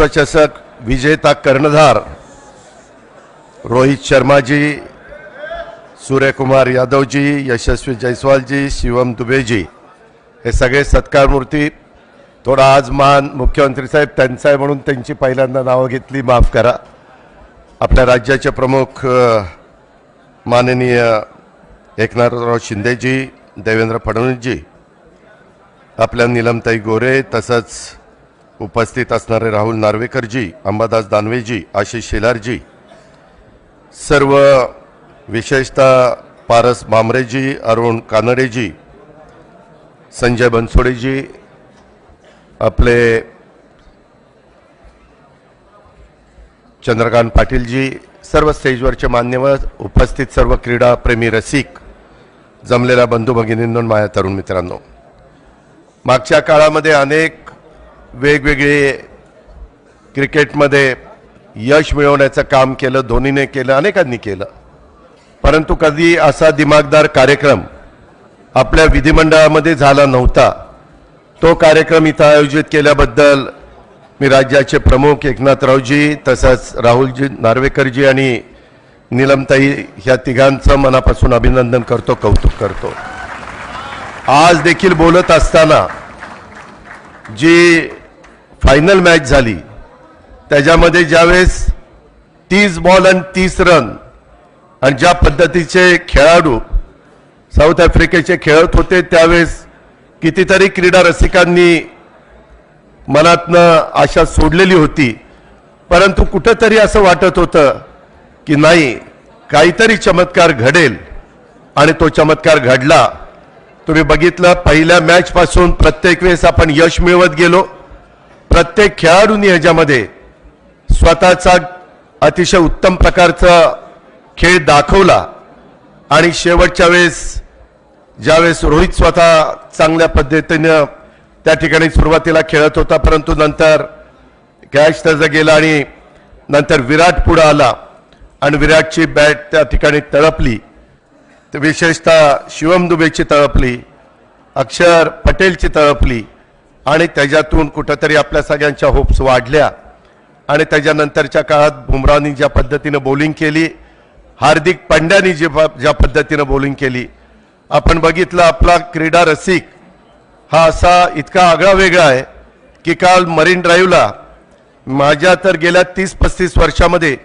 विश्वचषक विजेता कर्णधार रोहित शर्माजी सूर्यकुमार यादवजी यशस्वी जयस्वालजी शिवम दुबेजी हे सगळे सत्कारमूर्ती थोडा आज मान मुख्यमंत्री साहेब त्यांचा आहे म्हणून त्यांची पहिल्यांदा नावं घेतली माफ करा. आपल्या राज्याचे प्रमुख माननीय एकनाथराव शिंदेजी देवेंद्र फडणवीसजी आपल्या निलमताई गोरे तसंच उपस्थित असणारे राहुल नार्वेकरजी अंबादास दानवेजी आशिष शेलारजी सर्व विशेषतः पारस भामरेजी अरुण कानडेजी संजय बनसोडेजी आपले चंद्रकांत पाटीलजी सर्व स्टेजवरचे मान्यवर उपस्थित सर्व क्रीडाप्रेमी रसिक जमलेल्या बंधू भगिनींनो माझ्या तरुण मित्रांनो. मागच्या काळामध्ये अनेक वेगवेगळे क्रिकेटमध्ये यश मिळवण्याचं काम केलं धोनीने केलं अनेकांनी केलं. परंतु कधी असा दिमागदार कार्यक्रम आपल्या विधिमंडळामध्ये झाला नव्हता तो कार्यक्रम इथं आयोजित केल्याबद्दल मी राज्याचे प्रमुख एकनाथरावजी तसंच राहुलजी नार्वेकरजी आणि निलमताई ह्या तिघांचं मनापासून अभिनंदन करतो कौतुक करतो. आज देखील बोलत असताना जी फायनल मॅच झाली. त्याच्यामध्ये ज्यावेळेस तीस बॉल आणि तीस रन आणि ज्या पद्धतीचे खेळाडू साऊथ आफ्रिकेचे खेळत होते त्यावेळेस कितीतरी क्रीडा रसिकांनी मनातनं आशा सोडलेली होती. परंतु कुठंतरी असं वाटत होतं की नाही काहीतरी चमत्कार घडेल आणि तो चमत्कार घडला. तुम्ही बघितलं पहिल्या मॅचपासून प्रत्येक वेळेस आपण यश मिळवत गेलो. प्रत्येक खेळाडूंनी ह्याच्यामध्ये स्वतःचा अतिशय उत्तम प्रकारचा खेळ दाखवला. आणि शेवटच्या वेळेस ज्यावेळेस रोहित स्वतः चांगल्या पद्धतीनं त्या ठिकाणी सुरुवातीला खेळत होता परंतु नंतर कॅच त्याचा गेला आणि नंतर विराट पुढं आला. आणि विराटची बॅट त्या ठिकाणी तळपली. तर विशेषतः शिवम दुबेची तळपली. अक्षर पटेलची तळपली. आणि त्याच्यातून कुठंतरी आपल्या सगळ्यांच्या होप्स वाढल्या. आणि त्याच्यानंतरच्या काळात बुमरानी ज्या पद्धतीनं बॉलिंग केली हार्दिक पांड्यानी जे ज्या पद्धतीनं बॉलिंग केली. आपण बघितलं आपला क्रीडा रसिक हा असा इतका आगळा वेगळा आहे की काल मरीन ड्राईव्हला माझ्या तर गेल्या तीस पस्तीस वर्षामध्ये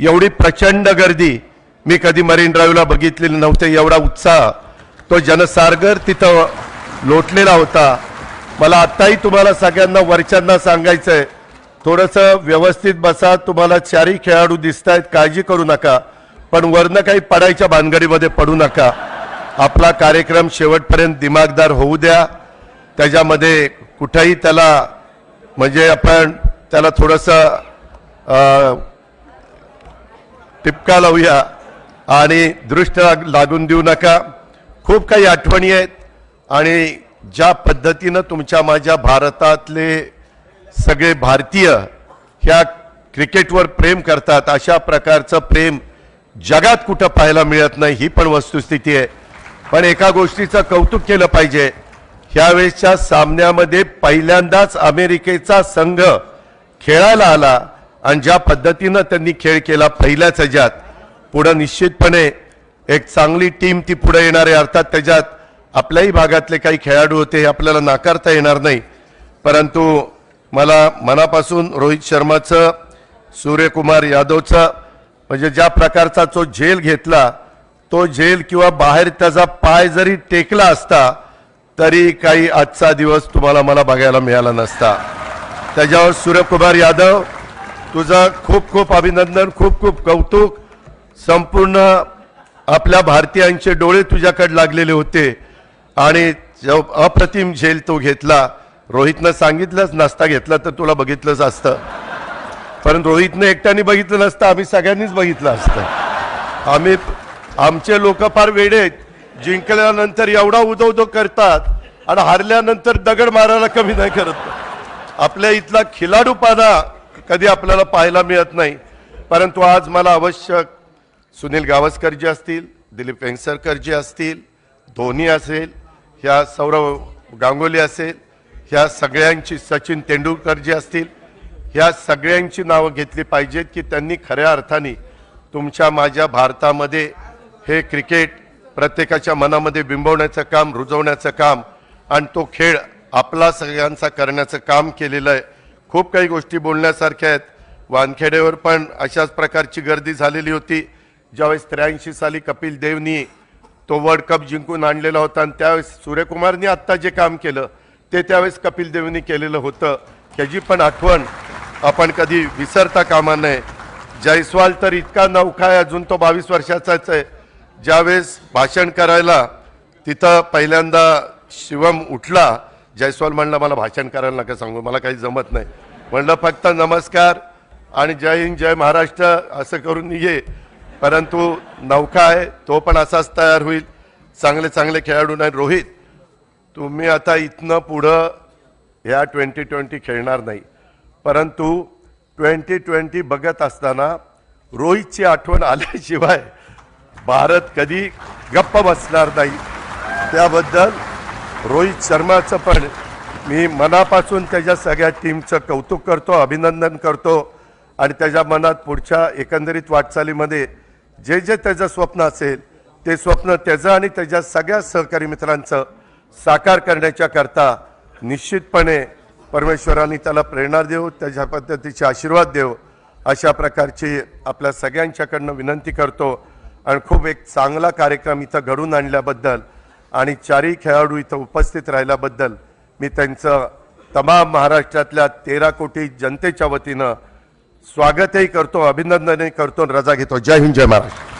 एवढी प्रचंड गर्दी मी कधी मरीन ड्राईव्हला बघितलेली नव्हते. एवढा उत्साह तो जनसागर तिथं लोटलेला होता. मला आत्ताही तुम्हाला सगळ्यांना वरच्यांना सांगायचं आहे थोडंसं व्यवस्थित बसा तुम्हाला चारही खेळाडू दिसत आहेत काळजी करू नका. पण वरनं काही पडायच्या भानगडीमध्ये पडू नका. आपला कार्यक्रम शेवटपर्यंत दिमागदार होऊ द्या. त्याच्यामध्ये कुठंही त्याला म्हणजे आपण त्याला थोडंसं टिपका लावूया आणि दृष्ट लागून देऊ नका. खूप काही आठवणी आहेत आणि ज्या पद्धतीनं तुमच्या माझ्या भारतातले सगळे भारतीय ह्या क्रिकेटवर प्रेम करतात अशा प्रकारचं प्रेम जगात कुठं पाहायला मिळत नाही ही पण वस्तुस्थिती आहे. पण एका गोष्टीचं कौतुक केलं पाहिजे ह्यावेळेसच्या सामन्यामध्ये पहिल्यांदाच अमेरिकेचा संघ खेळायला आला आणि ज्या पद्धतीनं त्यांनी खेळ केला पहिल्याच ह्याच्यात पुढं निश्चितपणे एक चांगली टीम ती पुढे येणार आहे अर्थात त्याच्यात आपल्याही भागातले काही खेळाडू होते हे आपल्याला नाकारता येणार नाही. परंतु मला मनापासून रोहित शर्माचं सूर्यकुमार यादवचं म्हणजे ज्या प्रकारचा तो झेल घेतला तो झेल किंवा बाहेर त्याचा पाय जरी टेकला असता तरी काही आजचा दिवस तुम्हाला मला बघायला मिळाला नसता. त्याच्यावर सूर्यकुमार यादव तुझं खूप खूप अभिनंदन खूप खूप कौतुक. संपूर्ण आपल्या भारतीयांचे डोळे तुझ्याकडे लागलेले होते. आणि जो अप्रतिम झेल तो घेतला रोहितनं सांगितलंच नसता घेतला तर तुला बघितलंच असतं. कारण रोहितनं एकट्याने बघितलं नसतं आम्ही सगळ्यांनीच बघितलं असतं. आम्ही आमचे लोक फार वेडे जिंकल्यानंतर एवढा उदो उदो करतात आणि हारल्यानंतर दगड मारायला कमी नाही करत. आपल्या इथला खिलाडूपणा कधी आपल्याला पाहायला मिळत नाही. परंतु आज मला आवश्यक सुनील गावस्करजी असतील दिलीप वेंगसरकरजी असतील धोनी असेल ह्या सौरव गांगुली असेल ह्या सगळ्यांची सचिन तेंडुलकरजी असतील ह्या सगळ्यांची नावं घेतली पाहिजेत की त्यांनी खऱ्या अर्थाने तुमच्या माझ्या भारतामध्ये हे क्रिकेट प्रत्येकाच्या मनामध्ये बिंबवण्याचं काम रुजवण्याचं काम आणि तो खेळ आपला सगळ्यांचा करण्याचं काम केलेलं आहे. खूप काही गोष्टी बोलण्यासारख्या आहेत. वानखेडेवर पण अशाच प्रकारची गर्दी झालेली होती. ज्यावेळेस त्र्याऐंशी साली कपिल देवनी तो वर्ल्ड कप जिंकून आणलेला होता आणि त्यावेळेस सूर्यकुमारनी आत्ता जे काम केलं ते त्यावेळेस कपिल देवनी केलेलं होतं. त्याची पण आठवण आपण कधी विसरता कामा नये. जयस्वाल तर इतका नौखा आहे अजून तो बावीस वर्षाचाच आहे. ज्यावेळेस भाषण करायला तिथं पहिल्यांदा शिवम उठला जयस्वाल म्हणला मला भाषण करायला नका सांगू मला काही जमत नाही. म्हणलं फक्त नमस्कार आणि जय हिंद जय महाराष्ट्र असं करून ये. परंतु नौका आहे तो पण असाच तयार होईल. चांगले चांगले खेळाडू नाही रोहित तुम्ही आता इथनं पुढं ह्या ट्वेंटी ट्वेंटी खेळणार नाही. परंतु ट्वेंटी ट्वेंटी बघत असताना रोहितची आठवण आल्याशिवाय भारत कधी गप्प बसणार नाही. त्याबद्दल रोहित शर्माचं पण मी मनापासून त्याच्या सगळ्या टीमचं कौतुक करतो अभिनंदन करतो. आणि त्याच्या मनात पुढच्या एकंदरीत वाटचालीमध्ये जे जे त्याचं स्वप्न असेल ते स्वप्न त्याचं आणि त्याच्या सगळ्या सहकारी मित्रांचं साकार करण्याच्या करता निश्चितपणे परमेश्वरांनी त्याला प्रेरणा देऊ त्याच्या पद्धतीचे आशीर्वाद देऊ अशा प्रकारची आपल्या सगळ्यांच्याकडनं विनंती करतो. आणि खूप एक चांगला कार्यक्रम इथं घडून आणल्याबद्दल आणि चारही खेळाडू इथं उपस्थित राहिल्याबद्दल मी त्यांचं तमाम महाराष्ट्रातल्या तेरा कोटी जनतेच्या वतीनं स्वागतही करतो अभिनंदनही करतो रजा घेतो. जय हिंद जय महाराष्ट्र.